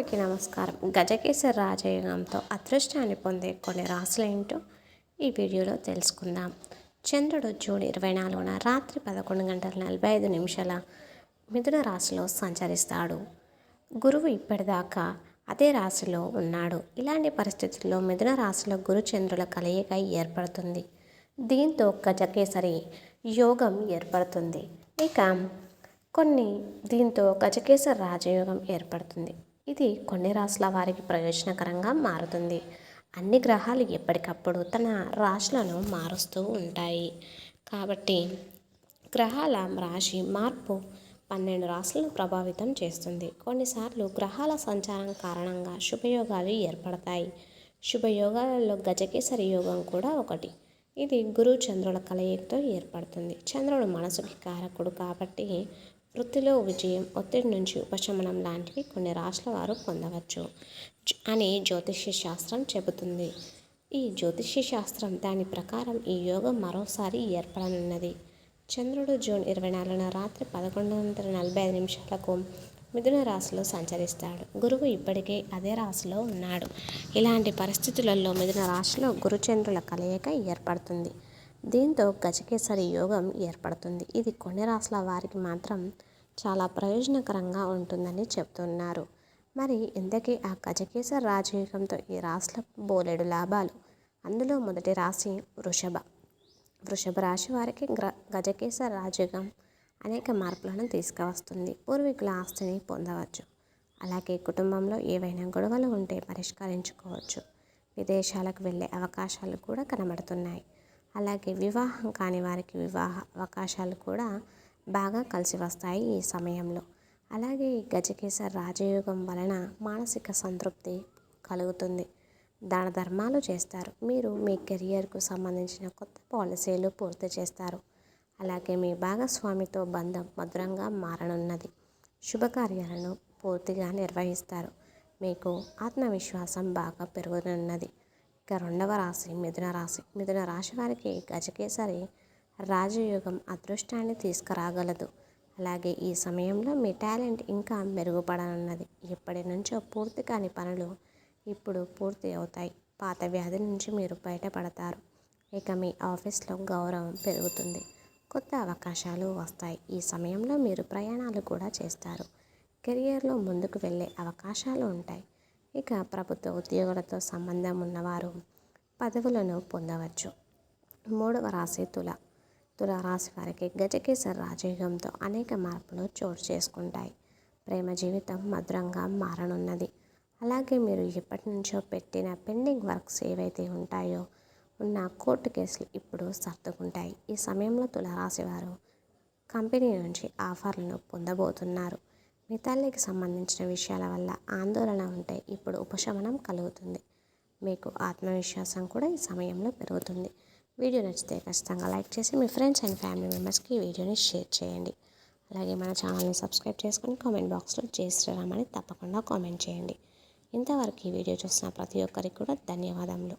అందరికీ నమస్కారం. గజకేసరి రాజయోగంతో అదృష్టాన్ని పొందే కొన్ని రాశులు ఏంటో ఈ వీడియోలో తెలుసుకుందాం. చంద్రుడు జూన్ ఇరవై నాలుగున రాత్రి పదకొండు గంటల నలభై ఐదు నిమిషాల మిథున రాశిలో సంచరిస్తాడు. గురువు ఇప్పటిదాకా అదే రాశిలో ఉన్నాడు. ఇలాంటి పరిస్థితుల్లో మిథున రాశిలో గురు చంద్రుల కలయిక ఏర్పడుతుంది. దీంతో గజకేసరి యోగం ఏర్పడుతుంది. ఇక కొన్ని దీంతో గజకేసర రాజయోగం ఏర్పడుతుంది. ఇది కొన్ని రాశుల వారికి ప్రయోజనకరంగా మారుతుంది. అన్ని గ్రహాలు ఎప్పటికప్పుడు తన రాశులను మారుస్తూ ఉంటాయి. కాబట్టి గ్రహాల రాశి మార్పు పన్నెండు రాశులను ప్రభావితం చేస్తుంది. కొన్నిసార్లు గ్రహాల సంచారం కారణంగా శుభయోగాలు ఏర్పడతాయి. శుభయోగాలలో గజకేసరి యోగం కూడా ఒకటి. ఇది గురు చంద్రుల కలయికతో ఏర్పడుతుంది. చంద్రుడు మనసుకి కారకుడు కాబట్టి వృత్తిలో విజయం ఒత్తిడి నుంచి ఉపశమనం లాంటివి కొన్ని రాష్ట్ర వారు పొందవచ్చు అని జ్యోతిష్య శాస్త్రం చెబుతుంది. ఈ జ్యోతిష్య శాస్త్రం దాని ప్రకారం ఈ యోగం మరోసారి ఏర్పడనున్నది. చంద్రుడు జూన్ ఇరవై నాలుగున రాత్రి పదకొండు వందల నలభై ఐదు నిమిషాలకు మిథున రాశిలో సంచరిస్తాడు. గురువు ఇప్పటికే అదే రాశిలో ఉన్నాడు. ఇలాంటి పరిస్థితులలో మిథున రాశిలో గురుచంద్రుల కలయిక ఏర్పడుతుంది. దీంతో గజకేసరి యోగం ఏర్పడుతుంది. ఇది కొన్ని రాశుల వారికి మాత్రం చాలా ప్రయోజనకరంగా ఉంటుందని చెప్తున్నారు. మరి ఇంతకీ ఆ గజకేసరి రాజయోగంతో ఈ రాసుల బోలెడు లాభాలు? అందులో మొదటి రాశి వృషభ. వృషభ రాశి వారికి గ్ర గజకేసరి రాజయోగం అనేక మార్పులను తీసుకువస్తుంది. పూర్వీకుల ఆస్తిని పొందవచ్చు. అలాగే కుటుంబంలో ఏవైనా గొడవలు ఉంటే పరిష్కరించుకోవచ్చు. విదేశాలకు వెళ్ళే అవకాశాలు కూడా కనబడుతున్నాయి. అలాగే వివాహం కాని వారికి వివాహ అవకాశాలు కూడా బాగా కలిసి వస్తాయి ఈ సమయంలో. అలాగే ఈ గజకేసర్ రాజయోగం వలన మానసిక సంతృప్తి కలుగుతుంది. దాన ధర్మాలు చేస్తారు. మీరు మీ కెరియర్కు సంబంధించిన కొత్త పాలసీలు పూర్తి చేస్తారు. అలాగే మీ భాగస్వామితో బంధం మధురంగా మారనున్నది. శుభకార్యాలను పూర్తిగా నిర్వహిస్తారు. మీకు ఆత్మవిశ్వాసం బాగా పెరుగునున్నది. ఇక రెండవ రాశి మిథున రాశి. మిథున రాశి వారికి గజకేసరి రాజయోగం అదృష్టాన్ని తీసుకురాగలదు. అలాగే ఈ సమయంలో మీ టాలెంట్ ఇంకా మెరుగుపడనున్నది. ఎప్పటి నుంచో పూర్తి కాని పనులు ఇప్పుడు పూర్తి అవుతాయి. పాత వ్యాధి నుంచి మీరు బయటపడతారు. ఇక మీ ఆఫీస్లో గౌరవం పెరుగుతుంది. కొత్త అవకాశాలు వస్తాయి. ఈ సమయంలో మీరు ప్రయాణాలు కూడా చేస్తారు. కెరియర్లో ముందుకు వెళ్ళే అవకాశాలు ఉంటాయి. ఇక ప్రభుత్వ ఉద్యోగులతో సంబంధం ఉన్నవారు పదవులను పొందవచ్చు. మూడవ రాశి తుల. తుల రాశి వారికి గజకేసర రాజయోగంతో అనేక మార్పులు చోటు చేసుకుంటాయి. ప్రేమ జీవితం మధురంగా మారనున్నది. అలాగే మీరు ఎప్పటి నుంచో పెట్టిన పెండింగ్ వర్క్స్ ఏవైతే ఉంటాయో ఉన్న కోర్టు కేసులు ఇప్పుడు సర్దుకుంటాయి. ఈ సమయంలో తులరాశి వారు కంపెనీ నుంచి ఆఫర్లను పొందబోతున్నారు. మీ సంబంధించిన విషయాల వల్ల ఆందోళన ఉంటే ఇప్పుడు ఉపశమనం కలుగుతుంది. మీకు ఆత్మవిశ్వాసం కూడా ఈ సమయంలో పెరుగుతుంది. వీడియో నచ్చితే ఖచ్చితంగా లైక్ చేసి మీ ఫ్రెండ్స్ అండ్ ఫ్యామిలీ మెంబర్స్కి ఈ వీడియోని షేర్ చేయండి. అలాగే మన ఛానల్ని సబ్స్క్రైబ్ చేసుకొని కామెంట్ బాక్స్లో జై శ్రీరామ్ అని తప్పకుండా కామెంట్ చేయండి. ఇంతవరకు ఈ వీడియో చూసిన ప్రతి ఒక్కరికి కూడా ధన్యవాదములు.